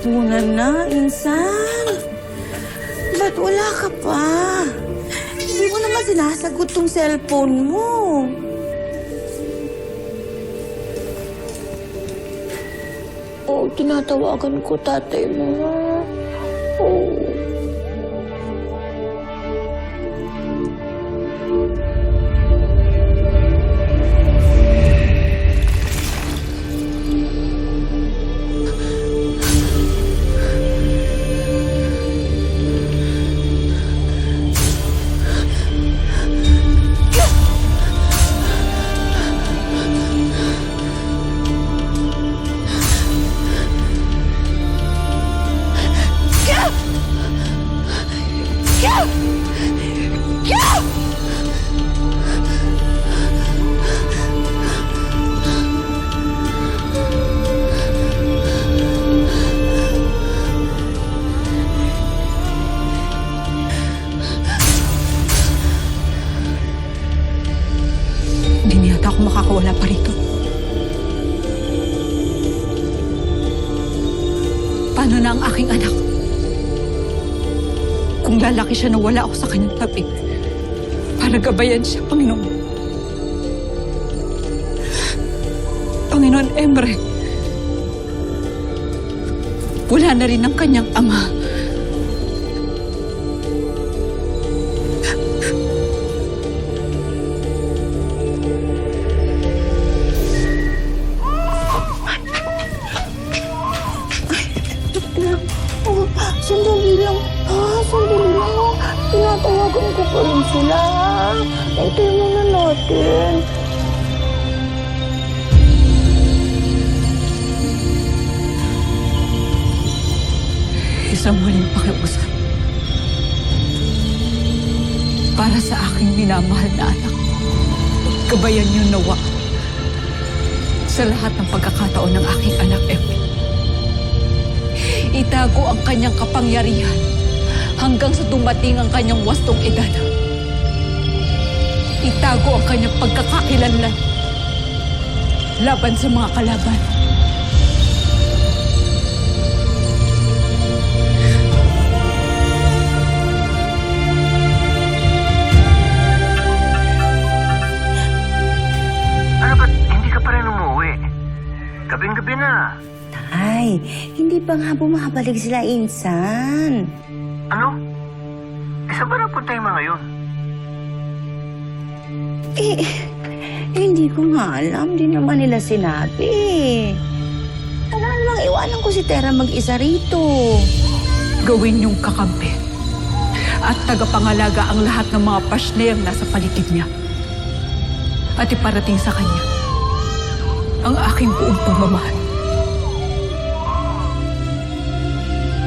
hapunan na, insan. Ba't wala ka pa? Hindi mo naman sinasagot tong cellphone mo. Oh, tinatawagan ko tatay mo. Oh. Ako makakawala pa rito. Paano na ang aking anak? Kung lalaki siya na wala ako sa kanyang tabi, para gabayan siya, Panginoon. Panginoon, Emre, wala na rin ang kanyang ama. Tinatawagan ko pa rin sila. Hintayin muna natin. Isang muling pakiusap. Para sa aking minamahal na anak. Gabayan niyo nawa sa lahat ng pagkakataon ng aking anak, Emily. Itago ang kanyang kapangyarihan hanggang sa dumating ang kanyang wastong edad. Itago ang kanyang pagkakakilanlan laban sa mga kalaban. Ano ba't hindi ka pa rin umuwi? Gabing-gabi na. Tay, hindi pa nga bumabalik sila, Insan. Ano? Eh, saan ba napunta yung mga yun? Eh, eh, hindi ko nga alam. Di naman nila sinabi. Wala namang iwanan ko si Tera mag-isa rito. gawin niyong kakampi at tagapangalaga ang lahat ng mga pasneyang nasa paligid niya. At iparating sa kanya ang aking buong pagmamahal.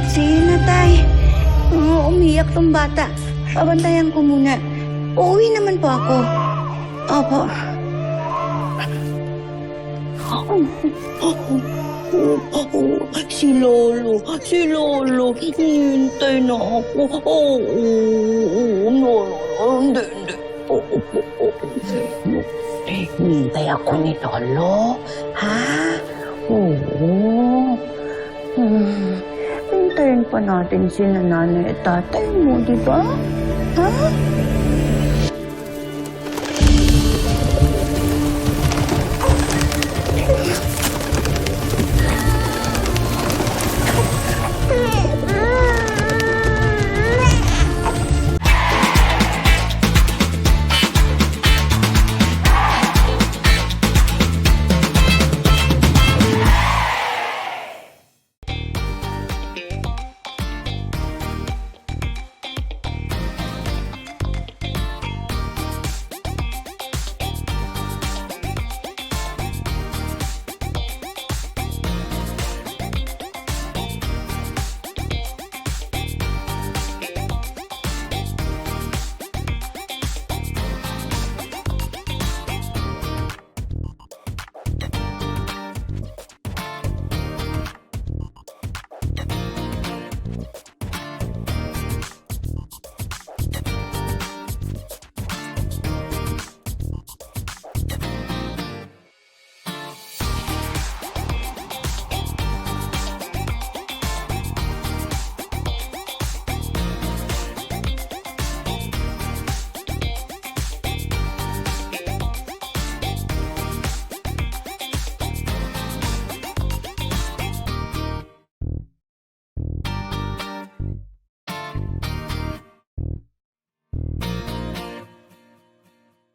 Sige na. Oo, umiyak tong bata. Pabantayan ko muna. Uuwi naman po ako. Opo. Si Lolo, si Lolo, hintay na ako. Oo, oo, no, hindi, hindi. Oo. Hintay ako ni Lolo, ha? Oo. Hintayin pa natin si nanay at tatay mo, di ba? Ha?